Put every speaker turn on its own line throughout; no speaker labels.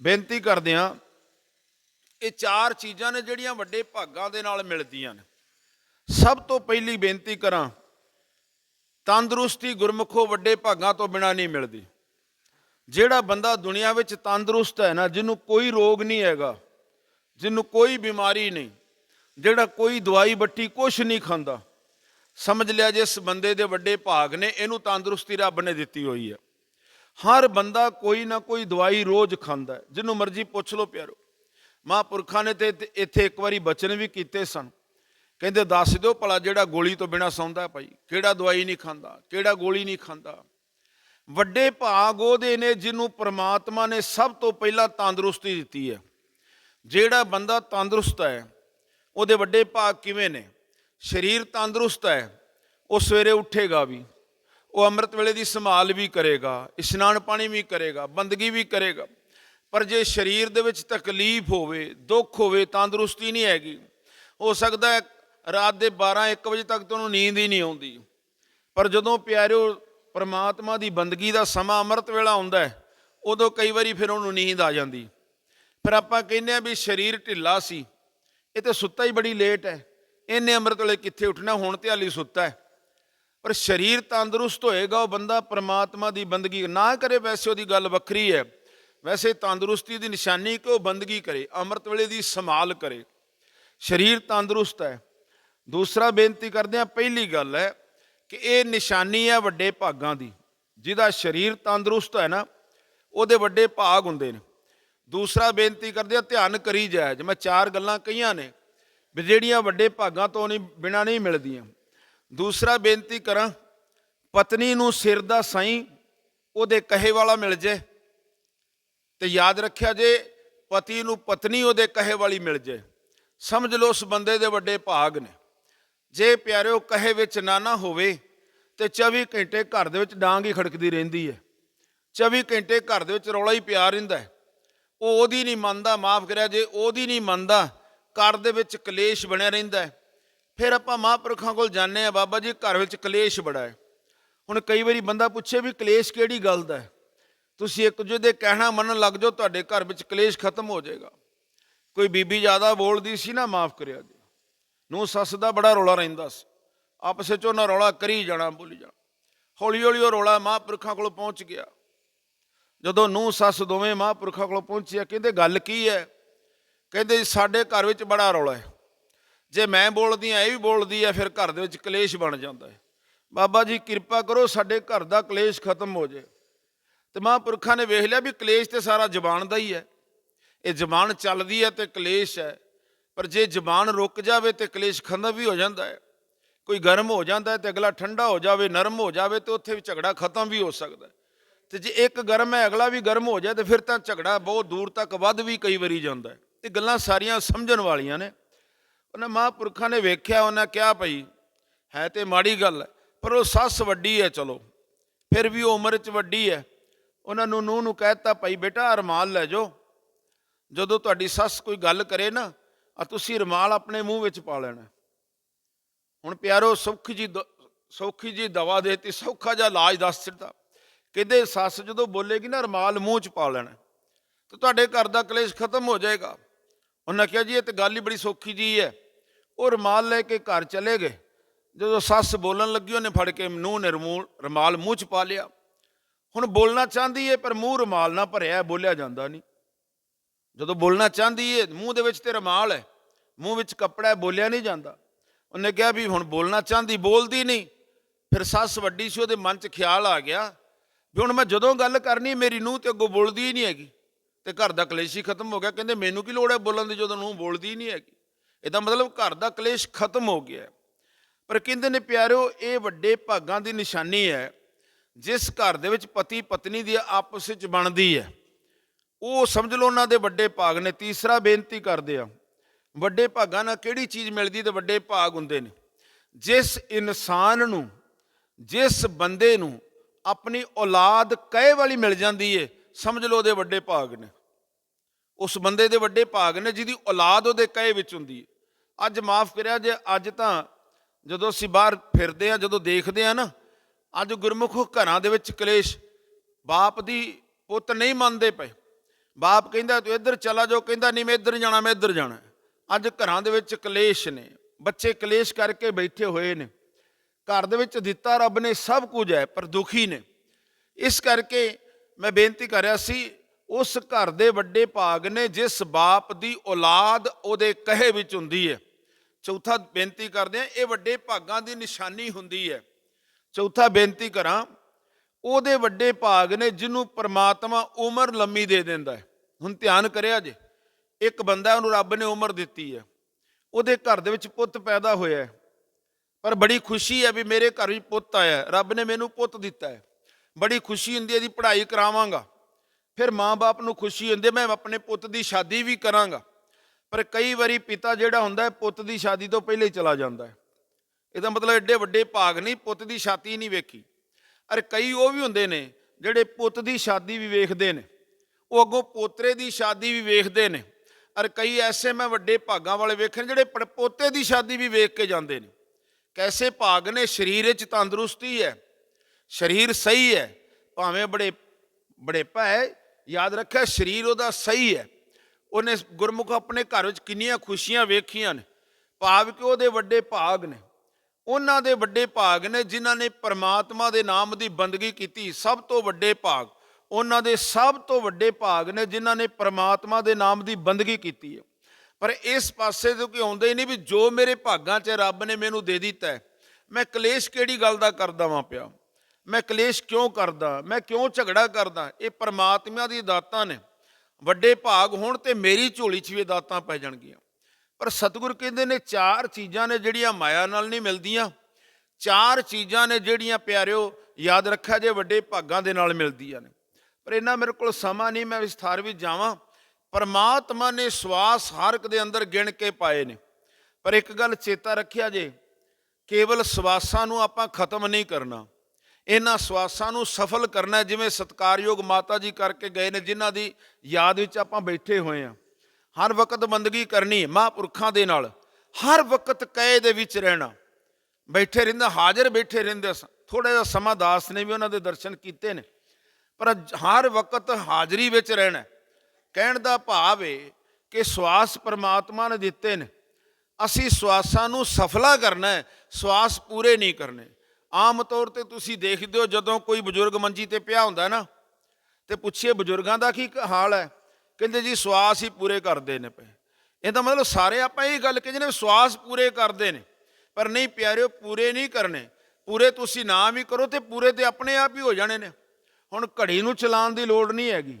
ਬੇਨਤੀ ਕਰਦੇ ਹਾਂ, ਇਹ ਚਾਰ ਚੀਜ਼ਾਂ ਨੇ ਜਿਹੜੀਆਂ ਵੱਡੇ ਭਾਗਾਂ ਦੇ ਨਾਲ ਮਿਲਦੀਆਂ ਨੇ। ਸਭ ਤੋਂ ਪਹਿਲੀ ਬੇਨਤੀ ਕਰਾਂ, ਤੰਦਰੁਸਤੀ ਗੁਰਮੁਖੋ ਵੱਡੇ ਭਾਗਾਂ ਤੋਂ ਬਿਨਾ ਨਹੀਂ ਮਿਲਦੀ। ਜਿਹੜਾ ਬੰਦਾ ਦੁਨੀਆ ਵਿੱਚ ਤੰਦਰੁਸਤ ਹੈ ਨਾ, ਜਿਹਨੂੰ ਕੋਈ ਰੋਗ ਨਹੀਂ ਹੈਗਾ, ਜਿਹਨੂੰ ਕੋਈ ਬਿਮਾਰੀ ਨਹੀਂ, ਜਿਹੜਾ ਕੋਈ ਦਵਾਈ ਬੱਟੀ ਕੁਛ ਨਹੀਂ ਖਾਂਦਾ, ਸਮਝ ਲਿਆ ਜਿਸ ਬੰਦੇ ਦੇ ਵੱਡੇ ਭਾਗ ਨੇ, ਇਹਨੂੰ ਤੰਦਰੁਸਤੀ ਰੱਬ ਨੇ ਦਿੱਤੀ ਹੋਈ ਹੈ। ਹਰ ਬੰਦਾ ਕੋਈ ਨਾ ਕੋਈ ਦਵਾਈ ਰੋਜ਼ ਖਾਂਦਾ ਜਿਹਨੂੰ ਮਰਜ਼ੀ ਪੁੱਛ ਲਓ ਪਿਆਰੋ। ਮਹਾਂਪੁਰਖਾਂ ਨੇ ਤੇ ਤੇ ਇੱਥੇ ਇੱਕ ਵਾਰੀ ਬਚਨ ਵੀ ਕੀਤੇ ਸਨ। ਕਹਿੰਦੇ, ਦੱਸ ਦਿਓ ਭਲਾ ਜਿਹੜਾ ਗੋਲੀ ਤੋਂ ਬਿਨਾ ਸੌਂਦਾ ਹੈ ਭਾਈ। ਕਿਹੜਾ ਦਵਾਈ ਨਹੀਂ ਖਾਂਦਾ? ਕਿਹੜਾ ਗੋਲੀ ਨਹੀਂ ਖਾਂਦਾ? ਵੱਡੇ ਭਾਗ ਉਹਦੇ ਨੇ ਜਿਹਨੂੰ ਪ੍ਰਮਾਤਮਾ ਨੇ ਸਭ ਤੋਂ ਪਹਿਲਾਂ ਤੰਦਰੁਸਤੀ ਦਿੱਤੀ ਹੈ। ਜਿਹੜਾ ਬੰਦਾ ਤੰਦਰੁਸਤ ਹੈ, ਉਹਦੇ ਵੱਡੇ ਭਾਗ ਕਿਵੇਂ ਨੇ? ਸਰੀਰ ਤੰਦਰੁਸਤ ਹੈ, ਉਹ ਸਵੇਰੇ ਉੱਠੇਗਾ ਵੀ। ਉਹ ਅੰਮ੍ਰਿਤ ਵੇਲੇ ਦੀ ਸੰਭਾਲ ਵੀ ਕਰੇਗਾ, ਇਸ਼ਨਾਨ ਪਾਣੀ ਵੀ ਕਰੇਗਾ, ਬੰਦਗੀ ਵੀ ਕਰੇਗਾ। ਪਰ ਜੇ ਸਰੀਰ ਦੇ ਵਿੱਚ ਤਕਲੀਫ ਹੋਵੇ, ਦੁੱਖ ਹੋਵੇ, ਤੰਦਰੁਸਤੀ ਨਹੀਂ ਹੈਗੀ। ਹੋ ਸਕਦਾ ਹੈ ਰਾਤ ਦੇ 12 1 ਵਜੇ ਤੱਕ ਤੁਹਾਨੂੰ ਨੀਂਦ ਹੀ ਨਹੀਂ ਆਉਂਦੀ। ਪਰ ਜਦੋਂ ਪਿਆਰਿਓ, ਪਰਮਾਤਮਾ ਦੀ ਬੰਦਗੀ ਦਾ ਸਮਾਂ ਅੰਮ੍ਰਿਤ ਵੇਲਾ ਆਉਂਦਾ ਹੈ, ਉਦੋਂ ਕਈ ਵਾਰੀ ਫਿਰ ਉਹਨੂੰ ਨੀਂਦ ਆ ਜਾਂਦੀ। ਫਿਰ ਆਪਾਂ ਕਹਿੰਦੇ ਆ ਵੀ ਸਰੀਰ ਢਿੱਲਾ ਸੀ, ਇਹ ਤੇ ਸੁੱਤਾ ਹੀ ਬੜੀ ਲੇਟ ਹੈ। ਇਹਨੇ ਅੰਮ੍ਰਿਤ ਵੇਲੇ ਕਿੱਥੇ ਉੱਠਣਾ, ਹੁਣ ਤੇ ਹਾਲੀ ਸੁੱਤਾ ਹੈ। ਪਰ ਸਰੀਰ ਤੰਦਰੁਸਤ ਹੋਏਗਾ, ਉਹ ਬੰਦਾ ਪ੍ਰਮਾਤਮਾ ਦੀ ਬੰਦਗੀ, ਨਾ ਕਰੇ ਵੈਸੇ ਉਹਦੀ ਗੱਲ ਵੱਖਰੀ ਹੈ। ਵੈਸੇ ਤੰਦਰੁਸਤੀ ਦੀ ਨਿਸ਼ਾਨੀ ਕਿ ਉਹ ਬੰਦਗੀ ਕਰੇ, ਅੰਮ੍ਰਿਤ ਵੇਲੇ ਦੀ ਸੰਭਾਲ ਕਰੇ। ਸਰੀਰ ਤੰਦਰੁਸਤ ਹੈ। ਦੂਸਰਾ ਬੇਨਤੀ ਕਰਦੇ ਆ ਪਹਿਲੀ ਗੱਲ ਹੈ ਕਿ ਇਹ ਨਿਸ਼ਾਨੀ ਹੈ ਵੱਡੇ ਭਾਗਾਂ ਦੀ। ਜਿਹਦਾ ਸਰੀਰ ਤੰਦਰੁਸਤ ਹੈ ਨਾ, ਉਹਦੇ ਵੱਡੇ ਭਾਗ ਹੁੰਦੇ ਨੇ। ਦੂਸਰਾ ਬੇਨਤੀ ਕਰਦੇ ਆ ਧਿਆਨ ਕਰੀ ਜਾਏ ਮੈਂ ਚਾਰ ਗੱਲਾਂ ਕਹੀਆਂ ਨੇ ਵੀ ਜਿਹੜੀਆਂ ਵੱਡੇ ਭਾਗਾਂ ਤੋਂ ਨਹੀਂ, ਬਿਨਾ ਨਹੀਂ ਮਿਲਦੀਆਂ। ਦੂਸਰਾ ਬੇਨਤੀ ਕਰਾਂ, ਪਤਨੀ ਨੂੰ ਸਿਰ ਦਾ ਸਾਈਂ ਉਹਦੇ ਕਹੇ ਵਾਲਾ ਮਿਲ ਜੇ ਤੇ ਯਾਦ ਰੱਖਿਆ ਜੇ ਪਤੀ ਨੂੰ ਪਤਨੀ ਉਹਦੇ ਕਹੇ ਵਾਲੀ ਮਿਲ ਜੇ। ਸਮਝ ਲਓ ਉਸ ਬੰਦੇ ਦੇ ਵੱਡੇ ਭਾਗ ਨੇ। ਜੇ ਪਿਆਰਿਓ ਕਹੇ ਵਿੱਚ ਨਾ ਨਾ ਹੋਵੇ ਤੇ 24 ਘੰਟੇ ਘਰ ਦੇ ਵਿੱਚ ਡਾਂਗ ਹੀ ਖੜਕਦੀ ਰਹਿੰਦੀ ਹੈ। 24 ਘੰਟੇ ਘਰ ਦੇ ਵਿੱਚ ਰੌਲਾ ਹੀ ਪਿਆ ਰਹਿੰਦਾ ਉਹ ਉਹਦੀ ਨਹੀਂ ਮੰਨਦਾ, ਮਾਫ ਕਰਿਆ ਜੇ, ਉਹਦੀ ਨਹੀਂ ਮੰਨਦਾ, ਘਰ ਦੇ ਵਿੱਚ ਕਲੇਸ਼ ਬਣਿਆ ਰਹਿੰਦਾ ਹੈ। ਫਿਰ ਆਪਾਂ ਮਹਾਂਪੁਰਖਾਂ ਕੋਲ ਜਾਂਦੇ ਆ ਬਾਬਾ ਜੀ, ਘਰ ਵਿੱਚ ਕਲੇਸ਼ ਬੜਾ ਹੈ। ਹੁਣ ਕਈ ਵਾਰੀ ਬੰਦਾ ਪੁੱਛੇ ਵੀ ਕਲੇਸ਼ ਕਿਹੜੀ ਗੱਲ ਦਾ ਹੈ? ਤੁਸੀਂ ਇੱਕ ਦੂਜੇ ਦੇ ਕਹਿਣਾ ਮੰਨਣ ਲੱਗ ਜਾਓ, ਤੁਹਾਡੇ ਘਰ ਵਿੱਚ ਕਲੇਸ਼ ਖਤਮ ਹੋ ਜਾਏਗਾ। ਕੋਈ ਬੀਬੀ ਜ਼ਿਆਦਾ ਬੋਲਦੀ ਸੀ ਨਾ, ਮਾਫ ਕਰਿਆ ਜੀ। ਨੂੰ ਸੱਸ ਦਾ ਬੜਾ ਰੌਲਾ ਰਹਿੰਦਾ ਸੀ। ਆਪਸ ਵਿੱਚ ਉਹਨਾਂ ਰੌਲਾ ਕਰੀ ਜਾਣਾ ਬੋਲੀ ਜਾਣਾ। ਹੌਲੀ ਹੌਲੀ ਉਹ ਰੌਲਾ ਮਹਾਂਪੁਰਖਾਂ ਕੋਲ ਪਹੁੰਚ ਗਿਆ। ਜਦੋਂ ਨੂੰ ਸੱਸ ਦੋਵੇਂ ਮਹਾਂਪੁਰਖਾਂ ਕੋਲ ਪਹੁੰਚਿਆ, ਕਹਿੰਦੇ, ਗੱਲ ਕੀ ਹੈ? ਕਹਿੰਦੇ, ਸਾਡੇ ਘਰ ਵਿੱਚ ਬੜਾ ਰੌਲਾ ਹੈ। ਜੇ ਮੈਂ ਬੋਲਦੀ ਆ, ਇਹ ਵੀ ਬੋਲਦੀ ਆ, ਫਿਰ ਘਰ ਦੇ ਵਿੱਚ ਕਲੇਸ਼ ਬਣ ਜਾਂਦਾ ਹੈ। ਬਾਬਾ ਜੀ, ਕਿਰਪਾ ਕਰੋ, ਸਾਡੇ ਘਰ ਦਾ ਕਲੇਸ਼ ਖਤਮ ਹੋ ਜਾਏ ਤੇ ਮਹਾਂਪੁਰਖਾਂ ਨੇ ਵੇਖ ਲਿਆ ਵੀ ਕਲੇਸ਼ ਤੇ ਸਾਰਾ ਜ਼ਬਾਨ ਦਾ ਹੀ ਹੈ। ਇਹ ਜ਼ਬਾਨ ਚੱਲਦੀ ਹੈ ਤੇ ਕਲੇਸ਼ ਹੈ। ਪਰ ਜੇ ਜ਼ਬਾਨ ਰੁਕ ਜਾਵੇ ਤੇ ਕਲੇਸ਼ ਖਤਮ ਵੀ ਹੋ ਜਾਂਦਾ ਹੈ। ਕੋਈ ਗਰਮ ਹੋ ਜਾਂਦਾ ਹੈ ਤੇ ਅਗਲਾ ਠੰਡਾ ਹੋ ਜਾਵੇ, ਨਰਮ ਹੋ ਜਾਵੇ ਤੇ ਉੱਥੇ ਵੀ ਝਗੜਾ ਖਤਮ ਵੀ ਹੋ ਸਕਦਾ ਹੈ। ਤੇ ਜੇ ਇੱਕ ਗਰਮ ਹੈ, ਅਗਲਾ ਵੀ ਗਰਮ ਹੋ ਜਾਏ ਤੇ ਫਿਰ ਤਾਂ ਝਗੜਾ ਬਹੁਤ ਦੂਰ ਤੱਕ ਵੱਧ ਵੀ ਕਈ ਵਾਰੀ ਜਾਂਦਾ ਹੈ। ਇਹ ਗੱਲਾਂ ਸਾਰੀਆਂ ਸਮਝਣ ਵਾਲੀਆਂ ਨੇ। ਉਹਨਾਂ ਮਹਾਂਪੁਰਖਾਂ ਨੇ ਵੇਖਿਆ, ਉਹਨਾਂ ਕਿਹਾ ਭਈ, ਹੈ ਤੇ ਮਾੜੀ ਗੱਲ ਹੈ ਪਰ ਉਹ ਸੱਸ ਵੱਡੀ ਹੈ ਚਲੋ। ਫਿਰ ਵੀ ਉਹ ਉਮਰ 'ਚ ਵੱਡੀ ਹੈ ਉਹਨਾਂ ਨੂੰ ਨੂੰਹ ਨੂੰ ਕਹਿਤਾ ਭਾਈ, ਬੇਟਾ, ਰਮਾਲ ਲੈ ਜਾਓ। ਜਦੋਂ ਤੁਹਾਡੀ ਸੱਸ ਕੋਈ ਗੱਲ ਕਰੇ ਨਾ ਆ ਤੁਸੀਂ ਰਮਾਲ ਆਪਣੇ ਮੂੰਹ ਵਿੱਚ ਪਾ ਲੈਣਾ। ਹੁਣ ਪਿਆਰੋ, ਸੁੱਖ ਜੀ ਦ- ਸੌਖੀ ਜੀ ਦਵਾ ਦੇਤੀ, ਸੌਖਾ ਜਿਹਾ ਇਲਾਜ ਦੱਸ ਦਿੱਤਾ। ਕਹਿੰਦੇ, ਸੱਸ ਜਦੋਂ ਬੋਲੇਗੀ ਨਾ, ਰਮਾਲ ਮੂੰਹ 'ਚ ਪਾ ਲੈਣਾ। ਤੇ ਤੁਹਾਡੇ ਘਰ ਦਾ ਕਲੇਸ਼ ਖਤਮ ਹੋ ਜਾਏਗਾ। ਉਹਨਾਂ ਕਿਹਾ, ਜੀ, ਇਹ ਤੇ ਗੱਲ ਹੀ ਬੜੀ ਸੌਖੀ ਜੀ ਹੈ ਉਹ ਰਮਾਲ ਲੈ ਕੇ ਘਰ ਚਲੇ ਗਏ। ਜਦੋਂ ਸੱਸ ਬੋਲਣ ਲੱਗੀ, ਉਹਨੇ ਫੜ ਕੇ ਨੂੰਹ ਨੇ ਰਮੂਲ, ਰਮਾਲ ਮੂੰਹ 'ਚ ਪਾ ਲਿਆ। ਹੁਣ ਬੋਲਣਾ ਚਾਹੁੰਦੀ ਏ, ਪਰ ਮੂੰਹ ਰਮਾਲ ਨਾਲ ਭਰਿਆ, ਬੋਲਿਆ ਜਾਂਦਾ ਨਹੀਂ। ਜਦੋਂ ਬੋਲਣਾ ਚਾਹੁੰਦੀ ਏ, ਮੂੰਹ ਦੇ ਵਿੱਚ ਤੇ ਰਮਾਲ ਹੈ ਮੂੰਹ ਵਿੱਚ ਕੱਪੜਾ ਬੋਲਿਆ ਨਹੀਂ ਜਾਂਦਾ। ਉਹਨੇ ਕਿਹਾ ਵੀ ਹੁਣ ਬੋਲਣਾ ਚਾਹੁੰਦੀ, ਬੋਲਦੀ ਨਹੀਂ। ਫਿਰ ਸੱਸ ਵੱਡੀ ਸੀ, ਉਹਦੇ ਮਨ 'ਚ ਖਿਆਲ ਆ ਗਿਆ ਵੀ ਹੁਣ ਮੈਂ ਜਦੋਂ ਗੱਲ ਕਰਨੀ, ਮੇਰੀ ਨੂੰਹ ਤੇ ਅੱਗੋਂ ਬੋਲਦੀ ਹੀ ਨਹੀਂ ਹੈਗੀ। ਤੇ ਘਰ ਦਾ ਕਲੇਸ਼ ਹੀ ਖਤਮ ਹੋ ਗਿਆ। ਕਹਿੰਦੇ, ਮੈਨੂੰ ਕੀ ਲੋੜ ਹੈ ਬੋਲਣ ਦੀ ਜਦੋਂ ਨੂੰਹ ਬੋਲਦੀ ਹੀ ਨਹੀਂ ਹੈਗੀ। ਇਹਦਾ ਮਤਲਬ ਘਰ ਦਾ ਕਲੇਸ਼ ਖਤਮ ਹੋ ਗਿਆ ਪਰ ਕਹਿੰਦੇ ਨੇ, ਪਿਆਰਿਓ, ਇਹ ਵੱਡੇ ਭਾਗਾਂ ਦੀ ਨਿਸ਼ਾਨੀ ਹੈ, ਜਿਸ ਘਰ ਦੇ ਵਿੱਚ ਪਤੀ ਪਤਨੀ ਦੀ ਆਪਸ ਵਿੱਚ ਬਣਦੀ ਹੈ। ਉਹ ਸਮਝ ਲਓ ਉਹਨਾਂ ਦੇ ਵੱਡੇ ਭਾਗ ਨੇ, ਤੀਸਰਾ ਬੇਨਤੀ ਕਰਦੇ ਆ, ਵੱਡੇ ਭਾਗਾਂ ਨਾਲ ਕਿਹੜੀ ਚੀਜ਼ ਮਿਲਦੀ ਤੇ ਵੱਡੇ ਭਾਗ ਹੁੰਦੇ ਨੇ? ਜਿਸ ਇਨਸਾਨ ਨੂੰ, ਜਿਸ ਬੰਦੇ ਨੂੰ ਆਪਣੀ ਔਲਾਦ ਕਹੇ ਵਾਲੀ ਮਿਲ ਜਾਂਦੀ ਏ, ਸਮਝ ਲਓ ਉਹਦੇ ਵੱਡੇ ਭਾਗ ਨੇ। ਉਸ ਬੰਦੇ ਦੇ ਵੱਡੇ ਭਾਗ ਨੇ ਜਿਹਦੀ ਔਲਾਦ ਉਹਦੇ ਕਹੇ ਵਿੱਚ ਹੁੰਦੀ ਹੈ। ਅੱਜ ਮਾਫ ਕਰਿਆ ਜੇ, ਅੱਜ ਤਾਂ ਜਦੋਂ ਅਸੀਂ ਬਾਹਰ ਫਿਰਦੇ ਆ ਜਦੋਂ ਦੇਖਦੇ ਆ ਨਾ, ਅੱਜ ਗੁਰਮੁਖ ਘਰਾਂ ਦੇ ਵਿੱਚ ਕਲੇਸ਼, ਬਾਪ ਦੀ ਪੁੱਤ ਨਹੀਂ ਮੰਨਦੇ ਪਏ। ਬਾਪ ਕਹਿੰਦਾ, ਤੂੰ ਇੱਧਰ ਚਲਾ ਜਾਓ। ਕਹਿੰਦਾ, ਨਹੀਂ, ਮੈਂ ਇੱਧਰ ਜਾਣਾ, ਮੈਂ ਇੱਧਰ ਜਾਣਾ। ਅੱਜ ਘਰਾਂ ਦੇ ਵਿੱਚ ਕਲੇਸ਼ ਨੇ, ਬੱਚੇ ਕਲੇਸ਼ ਕਰਕੇ ਬੈਠੇ ਹੋਏ ਨੇ। ਘਰ ਦੇ ਵਿੱਚ ਦਿੱਤਾ ਰੱਬ ਨੇ ਸਭ ਕੁਝ ਹੈ, ਪਰ ਦੁਖੀ ਨੇ। ਇਸ ਕਰਕੇ ਮੈਂ ਬੇਨਤੀ ਕਰ ਰਿਹਾ ਸੀ ਉਸ ਘਰ ਦੇ ਵੱਡੇ ਭਾਗ ਨੇ ਜਿਸ ਬਾਪ ਦੀ ਔਲਾਦ ਉਹਦੇ ਕਹੇ ਵਿੱਚ ਹੁੰਦੀ ਹੈ। ਚੌਥਾ ਬੇਨਤੀ ਕਰਦੇ ਆ ਇਹ ਵੱਡੇ ਭਾਗਾਂ ਦੀ ਨਿਸ਼ਾਨੀ ਹੁੰਦੀ ਹੈ। ਚੌਥਾ ਬੇਨਤੀ ਕਰਾਂ, ਉਹਦੇ ਵੱਡੇ ਭਾਗ ਨੇ ਜਿਹਨੂੰ ਪ੍ਰਮਾਤਮਾ ਉਮਰ ਲੰਮੀ ਦੇ ਦਿੰਦਾ ਹੈ। ਹੁਣ ਧਿਆਨ ਕਰਿਆ ਜੇ, ਇੱਕ ਬੰਦਾ ਉਹਨੂੰ ਰੱਬ ਨੇ ਉਮਰ ਦਿੱਤੀ ਹੈ, ਉਹਦੇ ਘਰ ਦੇ ਵਿੱਚ ਪੁੱਤ ਪੈਦਾ ਹੋਇਆ ਹੈ। ਪਰ ਬੜੀ ਖੁਸ਼ੀ ਹੈ ਵੀ ਮੇਰੇ ਘਰ ਵਿੱਚ ਪੁੱਤ ਆਇਆ ਰੱਬ ਨੇ ਮੈਨੂੰ ਪੁੱਤ ਦਿੱਤਾ ਹੈ। ਬੜੀ ਖੁਸ਼ੀ ਹੁੰਦੀ ਹੈ, ਇਹਦੀ ਪੜ੍ਹਾਈ ਕਰਾਵਾਂਗਾ। ਫਿਰ ਮਾਂ-ਬਾਪ ਨੂੰ ਖੁਸ਼ੀ ਹੁੰਦੀ ਮੈਂ ਆਪਣੇ ਪੁੱਤ ਦੀ ਸ਼ਾਦੀ ਵੀ ਕਰਾਂਗਾ। ਪਰ ਕਈ ਵਾਰੀ ਪਿਤਾ ਜਿਹੜਾ ਹੁੰਦਾ ਹੈ, ਪੁੱਤ ਦੀ ਸ਼ਾਦੀ ਤੋਂ ਪਹਿਲੇ ਹੀ ਚਲਾ ਜਾਂਦਾ ਹੈ। ਇਹਦਾ ਮਤਲਬ ਐਡੇ ਵੱਡੇ ਭਾਗ ਨਹੀਂ, ਪੁੱਤ ਦੀ ਛਾਤੀ ਨਹੀਂ ਵੇਖੀ। ਅਰੇ ਕਈ ਉਹ ਵੀ ਹੁੰਦੇ ਨੇ, ਜਿਹੜੇ ਪੁੱਤ ਦੀ ਸ਼ਾਦੀ ਵੀ ਵੇਖਦੇ ਨੇ। ਉਹ ਅੱਗੋਂ ਪੋਤਰੇ ਦੀ ਸ਼ਾਦੀ ਵੀ ਵੇਖਦੇ ਨੇ। ਅਰ ਕਈ ਐਸੇ ਮੈਂ ਵੱਡੇ ਭਾਗਾਂ ਵਾਲੇ ਵੇਖੇ ਨੇ ਜਿਹੜੇ ਪੜ- ਪੋਤੇ ਦੀ ਸ਼ਾਦੀ ਵੀ ਵੇਖ ਕੇ ਜਾਂਦੇ ਨੇ। ਕੈਸੇ ਭਾਗ ਨੇ, ਸਰੀਰ ਵਿੱਚ ਤੰਦਰੁਸਤੀ ਹੈ, ਸਰੀਰ ਸਹੀ ਹੈ, ਭਾਵੇਂ ਬੜੇ ਬੜੇ ਭੈ ਯਾਦ ਰੱਖਿਆ, ਸਰੀਰ ਉਹਦਾ ਸਹੀ ਹੈ। ਉਹਨੇ ਗੁਰਮੁਖ ਆਪਣੇ ਘਰ ਵਿੱਚ ਕਿੰਨੀਆਂ ਖੁਸ਼ੀਆਂ ਵੇਖੀਆਂ ਨੇ। ਭਾਵ ਕਿ ਉਹਦੇ ਵੱਡੇ ਭਾਗ ਨੇ। ਉਹਨਾਂ ਦੇ ਵੱਡੇ ਭਾਗ ਨੇ ਜਿਨ੍ਹਾਂ ਨੇ ਪਰਮਾਤਮਾ ਦੇ ਨਾਮ ਦੀ ਬੰਦਗੀ ਕੀਤੀ, ਸਭ ਤੋਂ ਵੱਡੇ ਭਾਗ। ਉਹਨਾਂ ਦੇ ਸਭ ਤੋਂ ਵੱਡੇ ਭਾਗ ਨੇ ਜਿਨ੍ਹਾਂ ਨੇ ਪਰਮਾਤਮਾ ਦੇ ਨਾਮ ਦੀ ਬੰਦਗੀ ਕੀਤੀ ਹੈ। ਪਰ ਇਸ ਪਾਸੇ ਤੋਂ ਕਿ ਆਉਂਦੇ ਹੀ ਨਹੀਂ ਵੀ ਜੋ ਮੇਰੇ ਭਾਗਾਂ 'ਚ ਰੱਬ ਨੇ ਮੈਨੂੰ ਦੇ ਦਿੱਤਾ ਮੈਂ ਕਲੇਸ਼ ਕਿਹੜੀ ਗੱਲ ਦਾ ਕਰਦਾ ਵਾਂ ਪਿਆ? ਮੈਂ ਕਲੇਸ਼ ਕਿਉਂ ਕਰਦਾ? ਮੈਂ ਕਿਉਂ ਝਗੜਾ ਕਰਦਾ? ਇਹ ਪਰਮਾਤਮਾ ਦੀ ਦਾਤਾਂ ਨੇ। ਵੱਡੇ ਭਾਗ ਹੋਣ ਤੇ ਮੇਰੀ ਝੋਲੀ 'ਚ ਵੀ ਦਾਤਾਂ ਪੈ ਜਾਣਗੀਆਂ। ਪਰ ਸਤਿਗੁਰ ਕਹਿੰਦੇ ਨੇ ਚਾਰ ਚੀਜ਼ਾਂ ਨੇ ਜਿਹੜੀਆਂ ਮਾਇਆ ਨਾਲ ਨਹੀਂ ਮਿਲਦੀਆਂ। ਚਾਰ ਚੀਜ਼ਾਂ ਨੇ ਜਿਹੜੀਆਂ ਪਿਆਰਿਓ, ਯਾਦ ਰੱਖਿਆ ਜੇ ਵੱਡੇ ਭਾਗਾਂ ਦੇ ਨਾਲ ਮਿਲਦੀਆਂ ਨੇ। ਪਰ ਇਹਨਾਂ ਮੇਰੇ ਕੋਲ ਸਮਾਂ ਨਹੀਂ, ਮੈਂ ਵਿਸਥਾਰ ਵਿੱਚ ਜਾਵਾਂ। ਪਰਮਾਤਮਾ ਨੇ ਸਵਾਸ ਹਰ ਇੱਕ ਦੇ ਅੰਦਰ ਗਿਣ ਕੇ ਪਾਏ ਨੇ। ਪਰ ਇੱਕ ਗੱਲ ਚੇਤਾ ਰੱਖਿਆ ਜੇ, ਕੇਵਲ ਸਵਾਸਾਂ ਨੂੰ ਆਪਾਂ ਖਤਮ ਨਹੀਂ ਕਰਨਾ। ਇਹਨਾਂ ਸਵਾਸਾਂ ਨੂੰ ਸਫਲ ਕਰਨਾ ਜਿਵੇਂ ਸਤਕਾਰਯੋਗ ਮਾਤਾ ਜੀ ਕਰਕੇ ਗਏ ਨੇ, ਜਿਨ੍ਹਾਂ ਦੀ ਯਾਦ ਵਿੱਚ ਆਪਾਂ ਬੈਠੇ ਹੋਏ ਆ ਹਰ ਵਕਤ ਬੰਦਗੀ ਕਰਨੀ ਮਹਾਂਪੁਰਖਾਂ ਦੇ ਨਾਲ। ਹਰ ਵਕਤ ਕਏ ਦੇ ਵਿੱਚ ਰਹਿਣਾ। ਬੈਠੇ ਰਹਿੰਦਾ, ਹਾਜ਼ਰ ਬੈਠੇ ਰਹਿੰਦੇ ਥੋੜਾ ਜਿਹਾ ਸਮਾਂ ਦਾਸ ਨੇ ਵੀ ਉਹਨਾਂ ਦੇ ਦਰਸ਼ਨ ਕੀਤੇ ਨੇ। ਪਰ ਹਰ ਵਕਤ ਹਾਜ਼ਰੀ ਵਿੱਚ ਰਹਿਣਾ ਕਹਿਣ ਦਾ ਭਾਵ ਹੈ ਕਿ ਸਵਾਸ ਪਰਮਾਤਮਾ ਨੇ ਦਿੱਤੇ ਨੇ। ਅਸੀਂ ਸਵਾਸਾਂ ਨੂੰ ਸਫਲਾ ਕਰਨਾ ਹੈ, ਸਵਾਸ ਪੂਰੇ ਨਹੀਂ ਕਰਨੇ। ਆਮ ਤੌਰ ਤੇ ਤੁਸੀਂ ਦੇਖਦੇ ਹੋ ਜਦੋਂ ਕੋਈ ਬਜ਼ੁਰਗ ਮੰਜੀ ਤੇ ਪਿਆ ਹੁੰਦਾ ਨਾ, ਤੇ ਪੁੱਛੀਏ ਬਜ਼ੁਰਗਾਂ ਦਾ ਕੀ ਹਾਲ ਹੈ? ਕਹਿੰਦੇ ਜੀ ਸਵਾਸ ਹੀ ਪੂਰੇ ਕਰਦੇ ਨੇ ਪਏ। ਇਹਦਾ ਮਤਲਬ ਸਾਰੇ ਆਪਾਂ ਇਹ ਗੱਲ ਕਹਿੰਦੇ ਨੇ ਸਵਾਸ ਪੂਰੇ ਕਰਦੇ ਨੇ। ਪਰ ਨਹੀਂ ਪਿਆਰਿਓ, ਪੂਰੇ ਨਹੀਂ ਕਰਨੇ। ਪੂਰੇ ਤੁਸੀਂ ਨਾ ਵੀ ਕਰੋ ਤੇ ਪੂਰੇ ਤੇ ਆਪਣੇ ਆਪ ਹੀ ਹੋ ਜਾਣੇ ਨੇ। ਹੁਣ ਘੜੀ ਨੂੰ ਚਲਾਉਣ ਦੀ ਲੋੜ ਨਹੀਂ ਹੈਗੀ।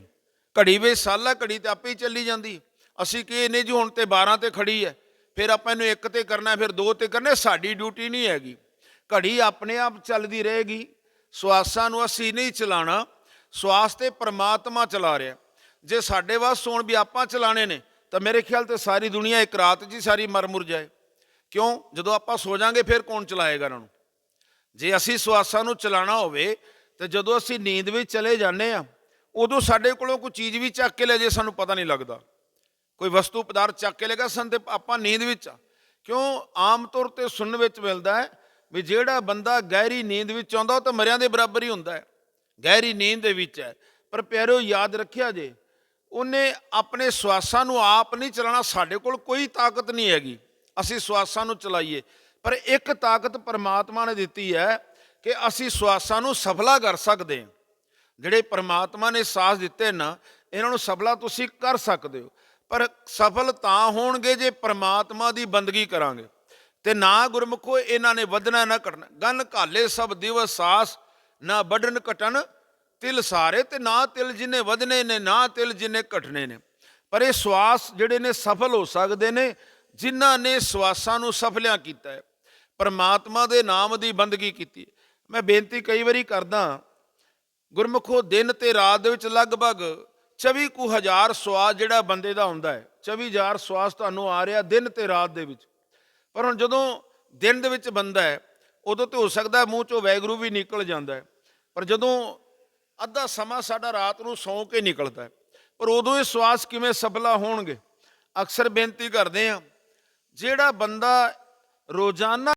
ਘੜੀ ਵਿੱਚ ਸਾਲਾ ਘੜੀ ਤੇ ਆਪੇ ਹੀ ਚੱਲੀ ਜਾਂਦੀ। ਅਸੀਂ ਕੀ ਨਹੀਂ ਜੀ ਹੁਣ ਤੇ 12 ਤੇ ਖੜੀ ਹੈ, ਫਿਰ ਆਪਾਂ ਇਹਨੂੰ ਇੱਕ ਤੇ ਕਰਨਾ, ਫਿਰ ਦੋ ਤੇ ਕਰਨਾ ਸਾਡੀ ਡਿਊਟੀ ਨਹੀਂ ਹੈਗੀ। ਘੜੀ ਆਪਣੇ ਆਪ ਚੱਲਦੀ ਰਹੇਗੀ। ਸਵਾਸਾਂ ਨੂੰ ਅਸੀਂ ਨਹੀਂ ਚਲਾਣਾ। ਸਵਾਸ ਤੇ ਪ੍ਰਮਾਤਮਾ ਚਲਾ ਰਿਹਾ। ਜੇ ਸਾਡੇ ਵਾਸ ਹੋਣ ਵੀ ਆਪਾਂ ਚਲਾਣੇ ਨੇ, ਤਾਂ ਮੇਰੇ ਖਿਆਲ ਤੇ ਸਾਰੀ ਦੁਨੀਆ ਇੱਕ ਰਾਤ 'ਚ ਹੀ ਸਾਰੀ ਮਰ ਮੁਰ ਜਾਏ। ਕਿਉਂ? ਜਦੋਂ ਆਪਾਂ ਸੋ ਜਾਾਂਗੇ, ਫਿਰ ਕੌਣ ਚਲਾਏਗਾ ਇਹਨਾਂ ਨੂੰ? ਜੇ ਅਸੀਂ ਸਵਾਸਾਂ ਨੂੰ ਚਲਾਣਾ ਹੋਵੇ, ਤੇ ਜਦੋਂ ਅਸੀਂ ਨੀਂਦ ਵਿੱਚ ਚਲੇ ਜਾਂਦੇ ਆ ਉਦੋਂ ਸਾਡੇ ਕੋਲੋਂ ਕੋਈ ਚੀਜ਼ ਵੀ ਚੱਕ ਕੇ ਲੈ ਜੇ, ਸਾਨੂੰ ਪਤਾ ਨਹੀਂ ਲੱਗਦਾ। ਕੋਈ ਵਸਤੂ, ਪਦਾਰਥ ਚੱਕ ਕੇ ਲੇਗਾ ਸਨ ਤੇ ਆਪਾਂ ਨੀਂਦ ਵਿੱਚ ਆ। ਕਿਉਂ? ਆਮ ਤੌਰ ਤੇ ਸੁਣਨ ਵਿੱਚ ਮਿਲਦਾ ਹੈ ਵੀ ਜਿਹੜਾ ਬੰਦਾ ਗਹਿਰੀ ਨੀਂਦ ਵਿੱਚ ਆਉਂਦਾ, ਉਹ ਤਾਂ ਮਰਿਆਂ ਦੇ ਬਰਾਬਰ ਹੀ ਹੁੰਦਾ ਹੈ। ਗਹਿਰੀ ਨੀਂਦ ਦੇ ਵਿੱਚ ਹੈ। ਪਰ ਪਿਆਰਿਓ, ਯਾਦ ਰੱਖਿਆ ਜੇ, ਉਹਨੇ ਆਪਣੇ ਸਵਾਸਾਂ ਨੂੰ ਆਪ ਨਹੀਂ ਚਲਾਣਾ ਸਾਡੇ ਕੋਲ ਕੋਈ ਤਾਕਤ ਨਹੀਂ ਹੈਗੀ। ਅਸੀਂ ਸਵਾਸਾਂ ਨੂੰ ਚਲਾਈਏ। ਪਰ ਇੱਕ ਤਾਕਤ ਪਰਮਾਤਮਾ ਨੇ ਦਿੱਤੀ ਹੈ ਕਿ ਅਸੀਂ ਸਵਾਸਾਂ ਨੂੰ ਸਫਲਾ ਕਰ ਸਕਦੇ ਹਾਂ। ਜਿਹੜੇ ਪਰਮਾਤਮਾ ਨੇ ਸਾਥ ਦਿੱਤੇ ਨਾ, ਇਹਨਾਂ ਨੂੰ ਸਫਲਾ ਤੁਸੀਂ ਕਰ ਸਕਦੇ ਹੋ। ਪਰ ਸਫਲ ਤਾਂ ਹੋਣਗੇ ਜੇ ਪਰਮਾਤਮਾ ਦੀ ਬੰਦਗੀ ਕਰਾਂਗੇ। ਤੇ ਨਾ ਗੁਰਮੁਖੋ ਇਹਨਾਂ ਨੇ ਵਧਣਾ ਨਾ ਘਟਣਾ। ਗਨ ਘਾਲੇ ਸਭ ਦਿਵਸ ਸਾਸ, ਨਾ ਵੱਢਣ ਘਟਣ ਤਿਲ ਸਾਰੇ ਤੇ ਨਾ ਤਿਲ ਜਿਨੇ ਵਧਨੇ ਨੇ, ਨਾ ਤਿਲ ਜਿਨੇ ਘਟਣੇ ਨੇ। ਪਰ ਇਹ ਸਵਾਸ ਜਿਹੜੇ ਨੇ ਸਫਲ ਹੋ ਸਕਦੇ ਨੇ, ਜਿਨ੍ਹਾਂ ਨੇ ਸਵਾਸਾਂ ਨੂੰ ਸਫਲਿਆ ਕੀਤਾ ਹੈ। ਪਰਮਾਤਮਾ ਦੇ ਨਾਮ ਦੀ ਬੰਦਗੀ ਕੀਤੀ ਮੈਂ ਬੇਨਤੀ ਕਈ ਵਾਰੀ ਕਰਦਾ ਗੁਰਮੁਖੋ ਦਿਨ ਤੇ ਰਾਤ ਦੇ ਵਿੱਚ ਲਗਭਗ 24 ਕੁ ਹਜ਼ਾਰ ਸਵਾਸ ਜਿਹੜਾ ਬੰਦੇ ਦਾ ਹੁੰਦਾ ਹੈ 24000 ਸਵਾਸ ਤੁਹਾਨੂੰ ਆ ਰਿਹਾ ਦਿਨ ਤੇ ਰਾਤ ਦੇ ਵਿੱਚ। ਪਰ ਹੁਣ ਜਦੋਂ ਦਿਨ ਦੇ ਵਿੱਚ ਬੰਦਾ ਹੈ, ਉਦੋਂ ਤੇ ਹੋ ਸਕਦਾ ਮੂੰਹ ਚੋਂ ਵੈਗਰੂ ਵੀ ਨਿਕਲ ਜਾਂਦਾ ਹੈ। ਪਰ ਜਦੋਂ ਅੱਧਾ ਸਮਾਂ ਸਾਡਾ ਰਾਤ ਨੂੰ ਸੌਂ ਕੇ ਨਿਕਲਦਾ ਹੈ, ਪਰ ਉਦੋਂ ਇਹ ਸਵਾਸ ਕਿਵੇਂ ਸਫਲਾ ਹੋਣਗੇ? ਅਕਸਰ ਬੇਨਤੀ ਕਰਦੇ ਆ ਜਿਹੜਾ ਬੰਦਾ ਰੋਜ਼ਾਨਾ